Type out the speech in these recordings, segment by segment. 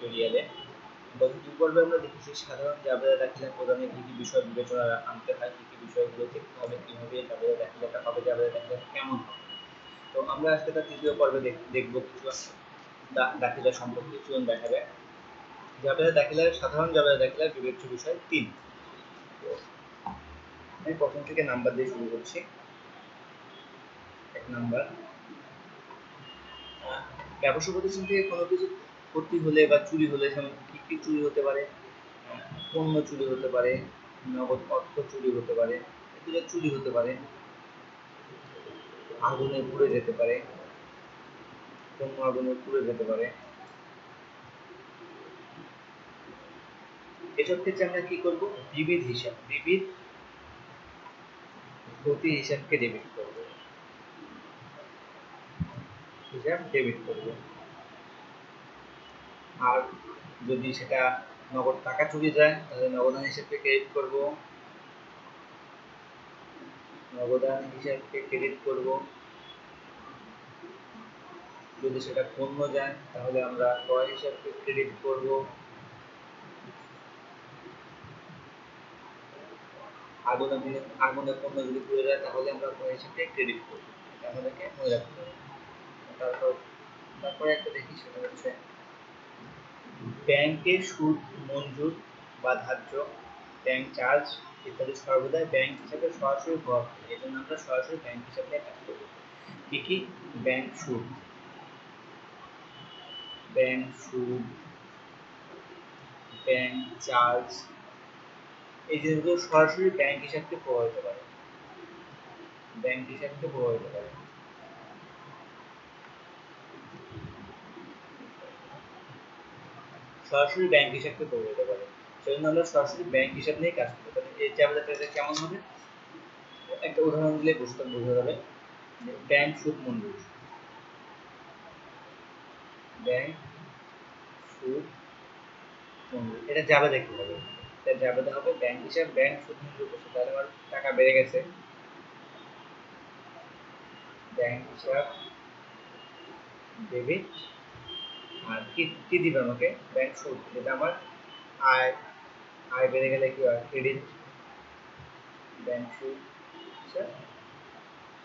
টিউটোরিয়ালে গত দুই পর্বে আমরা দেখেছি সাধারণ জাবেদা দাখিলা প্রদানে কি কি বিষয় বিবেচনা আনতে হয়, কি কি বিষয়গুলো দেখতে হবে, কীভাবে জাবেদা দাখিলাটা হবে জাবেদা দাখিলা কেমন হবে। তো আমরা আজকে তার তৃতীয় পর্বে দেখব কিছু দা- দাখিলা সম্পর্কে চলুন দেখা যাক জাবেদা দাখিলার, সাধারণ জাবেদা দাখিলার বিবেচ্য বিষয় তিন। আমি প্রথম থেকে নাম্বার দিয়ে শুরু করছি। এক নাম্বার। ব্যবসা প্রতিষ্ঠান থেকে কোনো কিছু ক্ষতি হলে বা চুরি হলে কি কি চুরি হতে পারে? পণ্য চুরি হতে পারে, নগদ অর্থ চুরি হতে পারে, এগুলো চুরি হতে পারে, আগুনে পুড়ে যেতে পারে, পণ্য আগুনে পুড়ে যেতে পারে। এসব ক্ষেত্রে আমরা কি করব? বিবিধ হিসাব, বিবিধ ক্ষতি হিসাবকে ডেবিট করব। হিসাব ডেবিট করব। আর যদি সেটা নগদ টাকা চুরি যায়, তাহলে নগদান হিসেবে ক্রেডিট করব। নগদান হিসাবকে ক্রেডিট করব। যদি সেটা পণ্য যায়, তাহলে আমরা ক্রয় হিসাবকে ক্রেডিট করব। আগুনে আগুনে পণ্য যদি পুড়ে যায়, তাহলে আমরা ক্রয় হিসাবকে ক্রেডিট করব। এটা আমাদেরকে মনে রাখতে হবে। তারপর, তারপরে একটা দেখি, সেটা হচ্ছে ব্যাংকে সুদ, মঞ্জুর বা ধার্য ব্যাংক চার্জ ইত্যাদি সর্বদাই ব্যাংক হিসাবে সরাসরি হওয়া এই জন্য আমরা সরাসরি ব্যাংক হিসাবে কাজ করব কি কি? ব্যাংক সুদ। ব্যাংক সুদ, ব্যাংক চার্জ, এই জিনিসগুলো সরাসরি ব্যাংক হিসাবকে প্রভাবিত করে। ব্যাংক হিসাবকে প্রভাবিত করে। সরাসরি ব্যাংক হিসাবকে প্রভাবিত করে সেজন্য আমরা সরাসরি ব্যাংক হিসাব নিয়ে কাজ করতে তাহলে এই চাবিটা কেমন হবে? একটা উদাহরণ দিলে বুঝতে বোঝা যাবে। ব্যাংক সুদ মঞ্জুর ব্যাংক সুদ মঞ্জুর এটা যাবে দেখতে হবে। এটা যাবে হবে ব্যাংক হিসাব ব্যাংক সুদ মঞ্জুর করছে। তাহলে আমার টাকা বেড়ে গেছে। ব্যাংক হিসাব ডেবিট আর কি কি দিবে আমাকে? ব্যাংক সুদ যেটা আমার আয় আয় বেড়ে গেলে কি হয়? ক্রেডিট ব্যাংক সুদ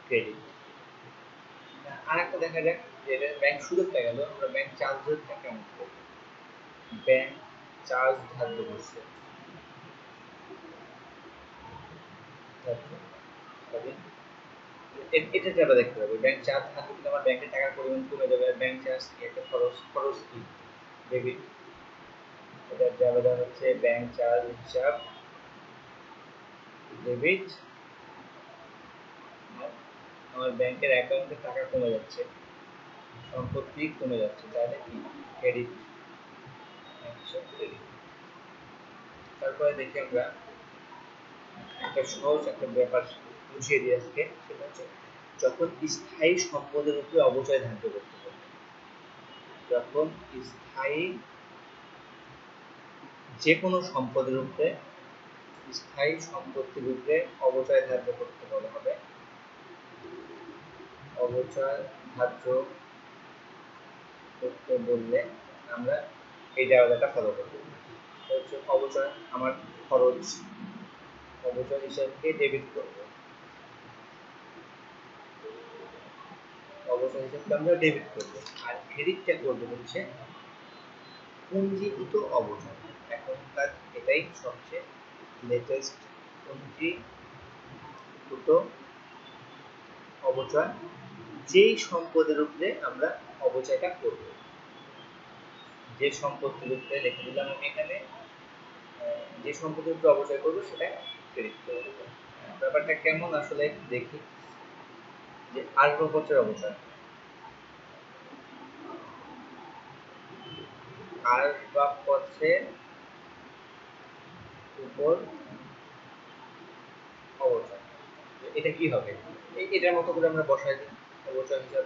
ক্রেডিট আর একটা দেখা যাক যে এটা ব্যাংক সুদটা গেল, আমরা ব্যাংক চার্জ রেটটা কেমন করব। ব্যাংক চার্জ ধার্য করছে। ধার্য এটা যাবে দেখতে হবে ব্যাংক চার্জ ধার্য করলে আমার ব্যাংকের টাকার পরিমাণ কমে যাবে ব্যাংক চার্জ কি? একটা খরচ খরচ কি? ডেবিট এটা যাবে হচ্ছে ব্যাংক চার্জ হিসাব ডেবিট আমার ব্যাংকের অ্যাকাউন্টে টাকা কমে যাচ্ছে, সম্পত্তি কমে যাচ্ছে, তাহলে কি? ক্রেডিট ক্রেডিট তারপরে দেখি আমরা, একটা সহজ একটা ব্যাপার বুঝিয়ে দিই আজকে সেটা হচ্ছে যখন স্থায়ী সম্পদের উপরে অবচয় ধার্য করতে হবে যখন স্থায়ী যে কোনো সম্পদের উপরে, স্থায়ী সম্পত্তির উপরে অবচয় ধার্য করতে বলা হবে। অবচয় ধার্য করতে বললে আমরা এই জায়গাটা ফলো করব। হচ্ছে অবচয়, আমার খরচ। অবচয় হিসাবকে ডেবিট করব। হিসাবকে আমরা ডেবিট করব। আর ক্রেডিটটা করব হচ্ছে পুঞ্জীভূত এখনকার এটাই সবচেয়ে লেটেস্ট পুঞ্জীভূত অবচয় যেই সম্পদের উপরে আমরা অবচয়টা করব। যে সম্পত্তির উপরে লিখে দিলাম আমি এখানে যে সম্পত্তির উপরে অবচয় করব সেটা ক্রেডিট করব ব্যাপারটা কেমন আসলে দেখি। যে আসবাবপত্রের অবচয়। আসবাবপত্রের উপর অবচয়। এটা কি হবে? এটার মতো করে আমরা বসাই দিই। অবচয় হিসাব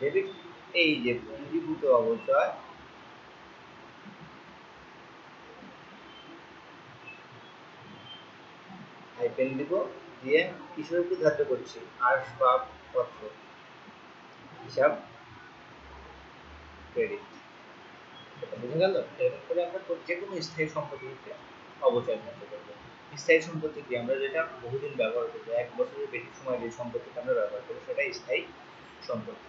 ডেবিট এই যে পুঞ্জীভূত অবচয় হাইপেন দিব, দিয়ে উপর ধার্য করছি? আসবাবপত্র হিসাব ক্রেডিট বুঝে গেল? এরকম আমরা যে কোনো স্থায়ী সম্পত্তিকে অবচয় ধার্য করব। স্থায়ী সম্পত্তি কি? আমরা যেটা বহুদিন ব্যবহার করব, এক বছরের বেশি সময় যে সম্পত্তিটা আমরা ব্যবহার করব সেটা স্থায়ী সম্পত্তি।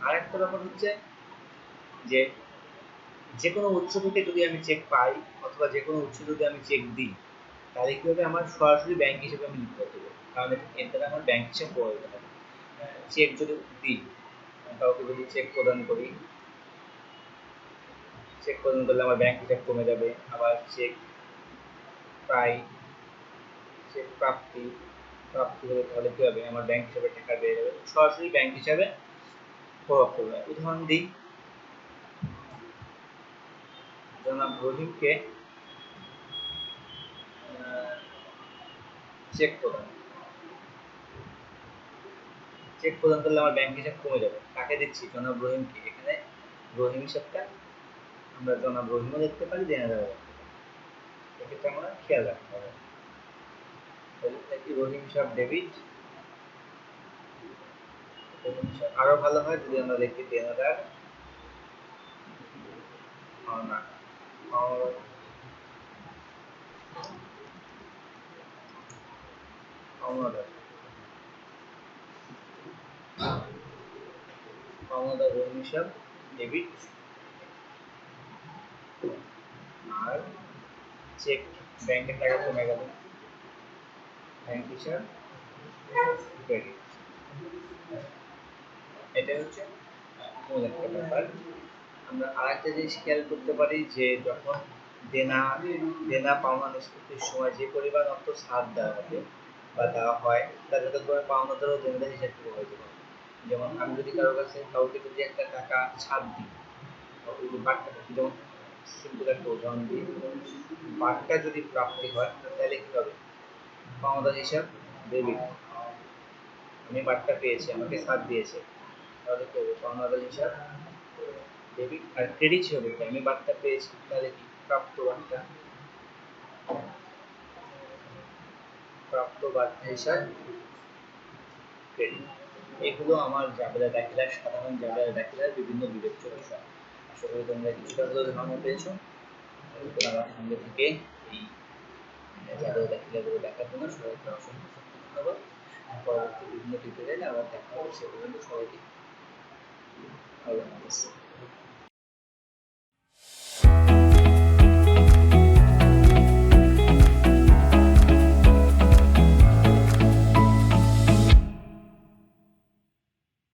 আর একটা ব্যাপার হচ্ছে যে যে কোনো উৎস থেকে যদি আমি চেক পাই অথবা যে কোনো উৎস যদি আমি চেক দিই, তাহলে কি হবে আমার সরাসরি ব্যাংক হিসেবে আমি লিখতে পারব? কারণ এর দ্বারা আমার ব্যাংক হিসেবে প্রভাবিত হবে। চেক যদি দিই কাউকে যদি চেক প্রদান করি। চেক প্রদান করলে আমার ব্যাংক হিসাব কমে যাবে। আবার চেক পাই চেক প্রাপ্তি প্রাপ্তি হলে তাহলে কি হবে? আমার ব্যাংক হিসাবে টাকা বেড়ে যাবে। সরাসরি ব্যাংক হিসাবে প্রভাব পড়বে। উদাহরণ দিই। জনাব রহিমকে চেক প্রদান। চেক প্রদান করলে আমার ব্যাংক হিসাব কমে যাবে। কাকে দিচ্ছি? জনাব রহিমকে এখানে রহিম হিসাবটা আমরা জনাব রহিমও দেখতে পারি দেনা দেওয়া দেখতে পারি। এক্ষেত্রে আমরা খেয়াল রাখতে হবে। রহিম হিসাব, ডেবিট। আরও ভালো হয় যদি আমরা দেখি পাওনা পাওনা পাওনাদার রহিম হিসাব ডেবিট আর চেক ব্যাংকের টাকা কমে গেল। ব্যাংক হিসাব ক্রেডিট এটা হচ্ছে একটা ব্যাপার। আমরা আরেকটা জিনিস খেয়াল করতে পারি যে যখন দেনা দেনা পাওনা নিষ্পত্তির সময় যে পরিমাণ অর্থ ছাড় দেওয়া হবে বা দেওয়া হয়, তার সাথে করে পাওনাদারও দেনাদার হিসাব করে যেমন আমি যদি কারও কাছে কাউকে যদি একটা টাকা ছাড় দিই যেমন সিম্পল একটা উদাহরণ দিই বাট্টা যদি প্রাপ্তি হয় তাহলে কি হবে? পাওনাদার হিসাব ডেবিট আমি বাট্টা পেয়েছি, আমাকে ছাড় দিয়েছে, তাহলে কি হবে? পাওনাদার হিসাব ডেবিট আর ক্রেডিট হবে আমি বার্তা পেয়েছি, তাহলে কি প্রাপ্ত বার্তা? প্রাপ্ত বার্তা হিসাব ক্রেডিট এগুলো আমার জাবেদা দাখিলার, সাধারণ জাবেদা দাখিলার বিভিন্ন বিবেচ্য বিষয়। আশা করি তোমরা কিছুটা হলেও ধারণা পেয়েছ। আমার সঙ্গে থেকে এই জাবেদা দাখিলাগুলো দেখার জন্য সবাইকে অসংখ্য ধন্যবাদ। পরবর্তী বিভিন্ন টিউটোরিয়ালে আবার দেখা হবে। সে পর্যন্ত সবাইকে আল্লাহ হাফেজ।